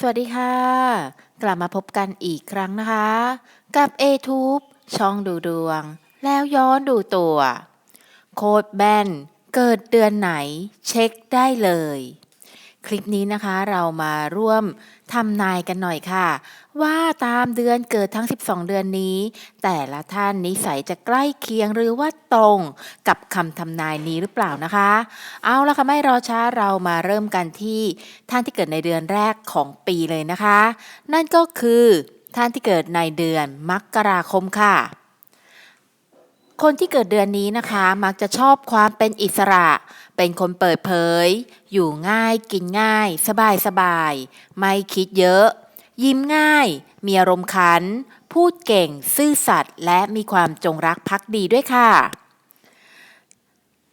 สวัสดีค่ะ กลับมาพบกันอีกครั้งนะคะ กับ a t u b e ช่องดูดวง แล้วย้อนดูตัว โคดแบนเกิดเดือนไหน เช็คได้เลย คลิปนี้นะคะเรามาร่วมทำนายกันหน่อยค่ะ ว่าตามเดือนเกิดทั้ง 12 เดือนนี้ แต่ละท่านนิสัยจะใกล้เคียงหรือว่าตรงกับคำทำนายนี้หรือเปล่านะคะ เอาละค่ะไม่รอช้าเรามาเริ่มกันที่ท่านที่เกิดในเดือนแรกของปีเลยนะคะ นั่นก็คือท่านที่เกิดในเดือนมกราคมค่ะ คนที่เกิดเดือนนี้นะคะ มักจะชอบความเป็นอิสระ เป็นคนเปิดเผย อยู่ง่ายกินง่าย สบายสบาย ไม่คิดเยอะ ยิ้มง่าย มีอารมณ์ขัน พูดเก่ง ซื่อสัตย์และมีความจงรักภักดีด้วยค่ะ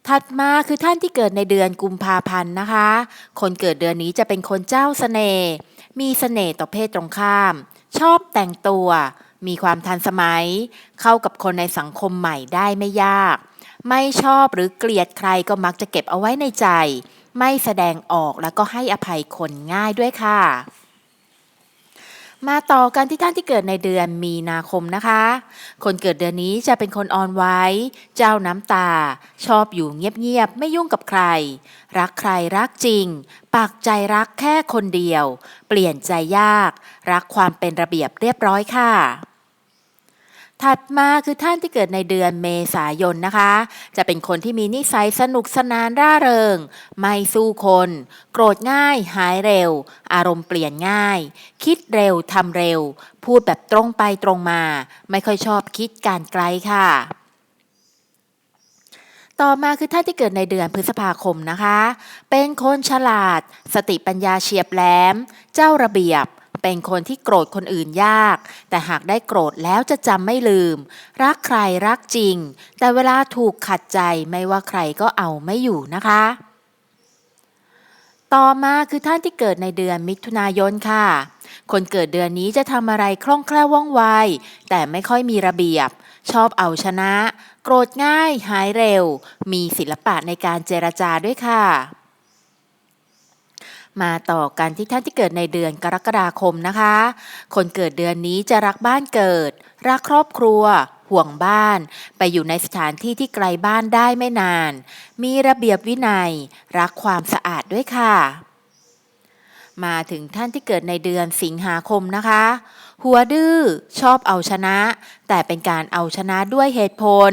ถัดมาคือท่านที่เกิดในเดือนกุมภาพันธ์นะคะ คนเกิดเดือนนี้จะเป็นคนเจ้าเสน่ห์มีเสน่ห์ต่อเพศตรงข้าม ชอบแต่งตัว มีความทันสมัย เข้ากับคนในสังคมใหม่ได้ไม่ยาก ไม่ชอบหรือเกลียดใครก็มักจะเก็บเอาไว้ในใจ ไม่แสดงออกแล้วก็ให้อภัยคนง่ายด้วยค่ะ มาต่อกันที่ท่านที่เกิดในเดือนมีนาคมนะคะ คนเกิดเดือนนี้จะเป็นคนอ่อนไหว้เจ้าน้ำตา ชอบอยู่เงียบๆไม่ยุ่งกับใคร รักใครรักจริง ปากใจรักแค่คนเดียว เปลี่ยนใจยาก รักความเป็นระเบียบเรียบร้อยค่ะ ถัดมาคือท่านที่เกิดในเดือนเมษายนนะคะ จะเป็นคนที่มีนิสัยสนุกสนานร่าเริง ไม่สู้คน โกรธง่ายหายเร็ว อารมณ์เปลี่ยนง่าย คิดเร็วทำเร็ว พูดแบบตรงไปตรงมา ไม่ค่อยชอบคิดการไกลค่ะต่อมาคือท่านที่เกิดในเดือนพฤษภาคมนะคะ เป็นคนฉลาด สติปัญญาเฉียบแหลม เจ้าระเบียบ เป็นคนที่โกรธคนอื่นยาก แต่หากได้โกรธแล้วจะจำไม่ลืม รักใครรักจริง แต่เวลาถูกขัดใจไม่ว่าใครก็เอาไม่อยู่นะคะ ต่อมาคือท่านที่เกิดในเดือนมิถุนายนค่ะ คนเกิดเดือนนี้จะทำอะไรคล่องแคล่วว่องไว แต่ไม่ค่อยมีระเบียบ ชอบเอาชนะ โกรธง่าย หายเร็ว มีศิลปะในการเจรจาด้วยค่ะ มาต่อกันที่ท่านที่เกิดในเดือนกรกฎาคมนะคะ คนเกิดเดือนนี้จะรักบ้านเกิด รักครอบครัว ห่วงบ้าน ไปอยู่ในสถานที่ที่ไกลบ้านได้ไม่นาน มีระเบียบวินัย รักความสะอาดด้วยค่ะ มาถึงท่านที่เกิดในเดือนสิงหาคมนะคะ หัวดื้อชอบเอาชนะ แต่เป็นการเอาชนะด้วยเหตุผล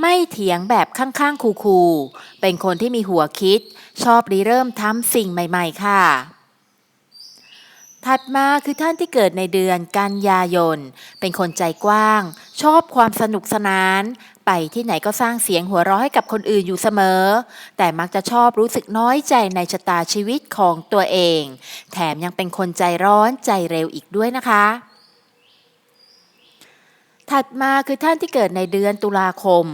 ไม่เถียงแบบข้างๆคูลๆเป็นคนที่มีหัวคิด ชอบริเริ่มทำสิ่งใหม่ๆ ค่ะ ถัดมาคือท่านที่เกิดในเดือนกันยายน เป็นคนใจกว้าง ชอบความสนุกสนาน ไปที่ไหนก็สร้างเสียงหัวเราะให้กับคนอื่นอยู่เสมอ แต่มักจะชอบรู้สึกน้อยใจในชะตาชีวิตของตัวเอง แถมยังเป็นคนใจร้อนใจเร็วอีกด้วยนะคะ ถัดมาคือท่านที่เกิดในเดือนตุลาคม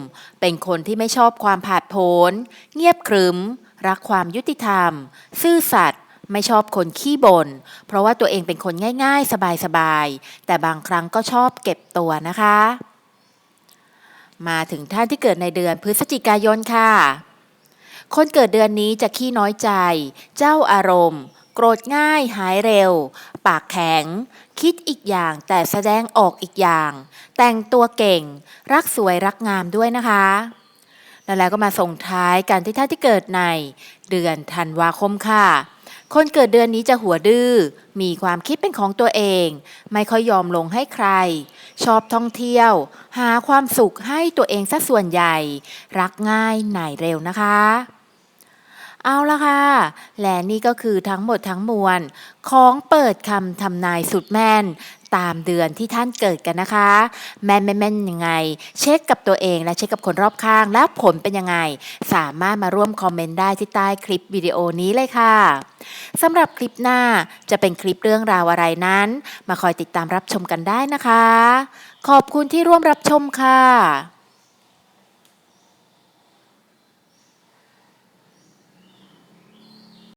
เป็นคนที่ไม่ชอบความผาดโผนเงียบขรึม รักความยุติธรรม ซื่อสัตย์ไม่ชอบคนขี้บน่นเพราะว่าตัวเองเป็นคนง่าย ๆ สบายๆแต่บางครั้งก็ชอบเก็บตัวนะคะ มาถึงท่านที่เกิดในเดือนพฤศจิกายนค่ะ คนเกิดเดือนนี้จะขี้น้อยใจ เจ้าอารมณ์ โกรธง่ายหายเร็ว ปากแข็ง คิดอีกอย่างแต่แสดงออกอีกอย่าง แต่งตัวเก่ง รักสวยรักงามด้วยนะคะแล้วก็มาส่งท้ายกันที่ท่านที่เกิดใน เดือนธันวาคมค่ะ คนเกิดเดือนนี้จะหัวดื้อ มีความคิดเป็นของตัวเอง ไม่ค่อยยอมลงให้ใคร ชอบท่องเที่ยว หาความสุขให้ตัวเองซะส่วนใหญ่ รักง่ายหน่ายเร็วนะคะ เอาละค่ะ และนี่ก็คือทั้งหมดทั้งมวล ของเปิดคำทำนายสุดแม่น ตามเดือนที่ท่านเกิดกันนะคะ แม่นไม่แม่นยังไง เช็คกับตัวเองและเช็คกับคนรอบข้างแล้วผลเป็นยังไง สามารถมาร่วมคอมเมนต์ได้ที่ใต้คลิปวิดีโอนี้เลยค่ะสำหรับคลิปหน้าจะเป็นคลิปเรื่องราวอะไรนั้น มาคอยติดตามรับชมกันได้นะคะ ขอบคุณที่ร่วมรับชมค่ะ